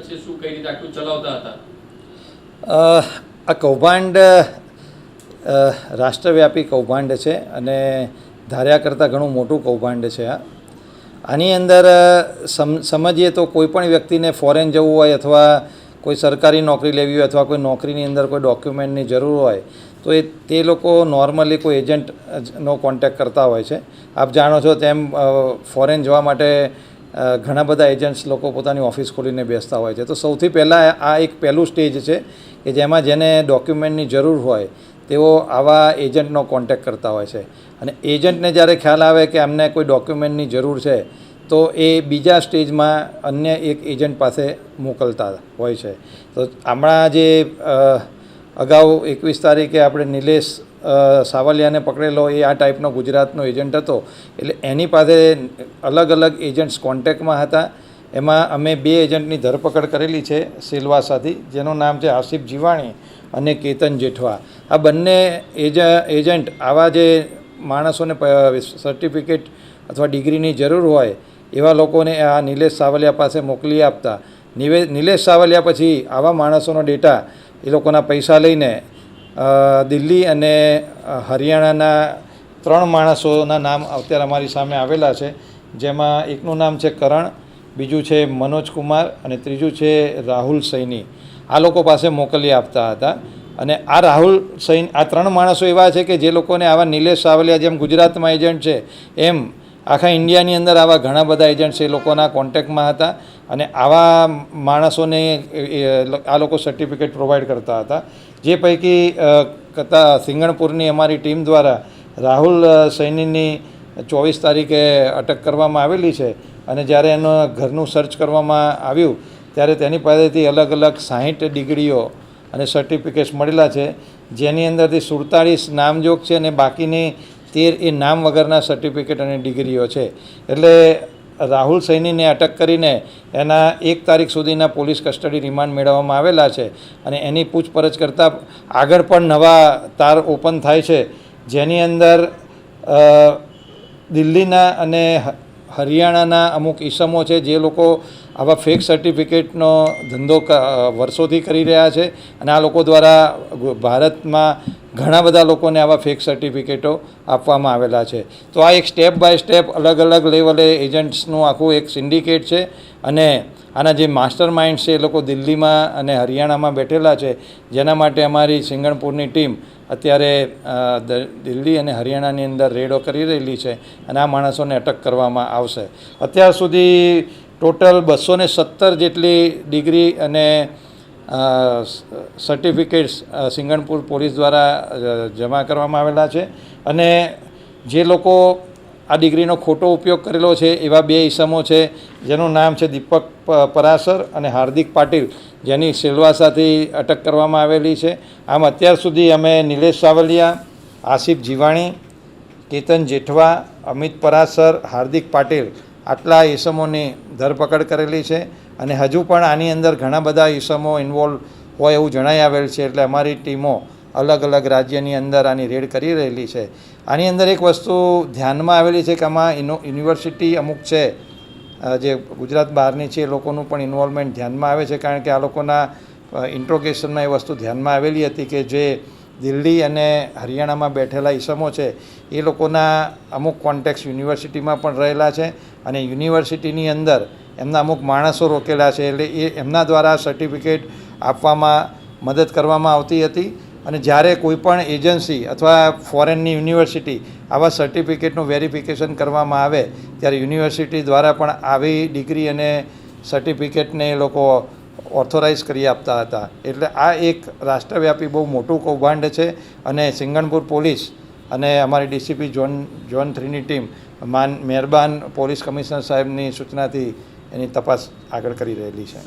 શું કઈ રીતે આ કૌભાંડ રાષ્ટ્રવ્યાપી કૌભાંડ છે અને ધાર્યા કરતાં ઘણું મોટું કૌભાંડ છે આ. આની અંદર સમ, સમજીએ તો કોઈ પણ વ્યક્તિને ફોરેન જવું હોય અથવા કોઈ સરકારી નોકરી લેવી હોય અથવા કોઈ નોકરીની અંદર કોઈ ડોક્યુમેન્ટની જરૂર હોય, તો એ, તે લોકો નોર્મલી કોઈ એજન્ટનો કોન્ટેક્ટ કરતા હોય છે. આપ જાણો છો તેમ ફોરેન જવા માટે ઘણા બધા એજન્ટ્સ લોકો પોતાની ઓફિસ ખોલીને બેસતા હોય છે. તો સૌથી પહેલાં આ એક પહેલું સ્ટેજ છે કે જેમાં જેને ડોક્યુમેન્ટની જરૂર હોય તેઓ આવા એજન્ટનો કોન્ટેક્ટ કરતા હોય છે. અને એજન્ટને જ્યારે ખ્યાલ આવે કે અમને કોઈ ડોક્યુમેન્ટની જરૂર છે, તો એ બીજા સ્ટેજમાં અન્ય એક એજન્ટ પાસે મોકલતા હોય છે. તો હમણાં જે અગાઉ એકવીસ તારીખે આપણે નિલેશ સાવલિયાને પકડેલો એ આ ટાઈપનો ગુજરાતનો એજન્ટ હતો. એટલે એની પાસે અલગ અલગ એજન્ટ્સ કોન્ટેક્ટમાં હતા. એમાં અમે બે એજન્ટની ધરપકડ કરેલી છે સિલવાસાથી, જેનું નામ છે આસિફ જીવાણી અને કેતન જેઠવા. આ બંને એજ એજન્ટ આવા જે માણસોને સર્ટિફિકેટ અથવા ડિગ્રીની જરૂર હોય, એવા લોકોને આ નિલેશ સાવલિયા પાસે મોકલી આપતા. નિવે, નિલેશ સાવલિયા પછી આવા માણસોનો ડેટા એ લોકોના પૈસા લઈને દિલ્હી અને હરિયાણાના ત્રણ માણસોના નામ અત્યારે અમારી સામે આવેલા છે. જેમાં એકનું નામ છે કરણ, બીજું છે મનોજ કુમાર અને ત્રીજું છે રાહુલ સૈની. આ લોકો પાસે મોકલી આપતા હતા. અને આ રાહુલ સૈન, આ ત્રણ માણસો એવા છે કે જે લોકોને આવા નિલેશ સાવલિયા જેમ ગુજરાતમાં એજન્ટ છે, એમ આખા ઇન્ડિયાની અંદર આવા ઘણા બધા એજન્ટ્સ એ લોકોના કોન્ટેક્ટમાં હતા અને આવા માણસોને આ લોકો સર્ટિફિકેટ પ્રોવાઈડ કરતા હતા. જે પૈકી કતા સિંગણપુરની અમારી ટીમ દ્વારા રાહુલ સૈનીની ચોવીસ તારીખે અટક કરવામાં આવેલી છે અને જ્યારે એનું ઘરનું સર્ચ કરવામાં આવ્યું, ત્યારે તેની પાસેથી અલગ અલગ સાહીઠ ડિગ્રીઓ અને સર્ટિફિકેટ્સ મળેલા છે. જેની અંદરથી સુડતાળીસ નામજોગ છે અને બાકીની તેર એ નામ વગરના સર્ટિફિકેટ અને ડિગ્રીઓ છે. એટલે રાહુલ સૈનીને અટક કરીને એના એક તારીખ સુધીના પોલીસ કસ્ટડી રિમાન્ડ મેળવવામાં આવેલા છે અને એની પૂછપરછ કરતાં આગળ પણ નવા તાર ઓપન થાય છે. જેની અંદર દિલ્હીના અને હરિયાણાના અમુક ઈસમો છે જે લોકો આવા ફેક સર્ટિફિકેટનો ધંધો વર્ષોથી કરી રહ્યા છે અને આ લોકો દ્વારા ભારતમાં ઘણા બધા લોકોને આવા ફેક સર્ટિફિકેટો આપવામાં આવેલા છે. તો આ એક સ્ટેપ બાય સ્ટેપ અલગ અલગ લેવલે એજન્ટ્સનું આખું એક સિન્ડિકેટ છે અને આના જે માસ્ટર માઇન્ડ છે એ લોકો દિલ્હીમાં અને હરિયાણામાં બેઠેલા છે. જેના માટે અમારી સિંગણપુરની ટીમ અત્યારે દિલ્હી અને હરિયાણાની અંદર રેડો કરી રહેલી છે અને આ માણસોને અટક કરવામાં આવશે. અત્યાર સુધી ટોટલ બસો સત્તર જેટલી ડિગ્રી અને સર્ટિફિકેટ્સ સિંગણપુર પોલીસ દ્વારા જમા કરવામાં આવેલા છે અને જે લોકો આ ડિગ્રીનો ખોટો ઉપયોગ કરેલો છે એવા બે ઈસમો છે, જેનું નામ છે દીપક પરાસર અને હાર્દિક પાટીલ, જેની સિલવાસાથી અટક કરવામાં આવેલી છે. આમ અત્યાર સુધી અમે નિલેશ સાવલિયા, આસિફ જીવાણી, કેતન જેઠવા, અમિત પરાસર, હાર્દિક પાટીલ આટલા ઈસમોની ધરપકડ કરેલી છે. અને હજુ પણ આની અંદર ઘણા બધા ઈસમો ઇન્વોલ્વ હોય એવું જણાઈ આવેલ છે એટલે અમારી ટીમો અલગ અલગ રાજ્યની અંદર આની રેડ કરી રહેલી છે. આની અંદર એક વસ્તુ ધ્યાનમાં આવેલી છે કે આમાં યુનો, યુનિવર્સિટી અમુક છે જે ગુજરાત બહારની છે એ લોકોનું પણ ઇન્વોલ્વમેન્ટ ધ્યાનમાં આવે છે કારણ કે આ લોકોના ઇન્ટ્રોગેશનમાં એ વસ્તુ ધ્યાનમાં આવેલી હતી કે જે દિલ્હી અને હરિયાણામાં બેઠેલા ઈસમો છે એ લોકોના અમુક કોન્ટેક્ટ યુનિવર્સિટીમાં પણ રહેલા છે અને યુનિવર્સિટીની અંદર એમના અમુક માણસો રોકેલા છે એટલે એ એમના દ્વારા સર્ટિફિકેટ આપવામાં મદદ કરવામાં આવતી હતી. અને જ્યારે કોઈપણ એજન્સી અથવા ફોરેનની યુનિવર્સિટી આવા સર્ટિફિકેટનું વેરિફિકેશન કરવામાં આવે, ત્યારે યુનિવર્સિટી દ્વારા પણ આવી ડિગ્રી અને સર્ટિફિકેટને એ લોકો ઓથોરાઇઝ કરી આપતા હતા. એટલે આ એક રાષ્ટ્રવ્યાપી બહુ મોટું કૌભાંડ છે અને સિંગણપુર પોલીસ અને અમારી ડીસીપી ઝોન ઝોન થ્રીની ટીમ, માન, મહેરબાન પોલીસ કમિશનર સાહેબની સૂચનાથી એની તપાસ આગળ કરી રહેલી છે.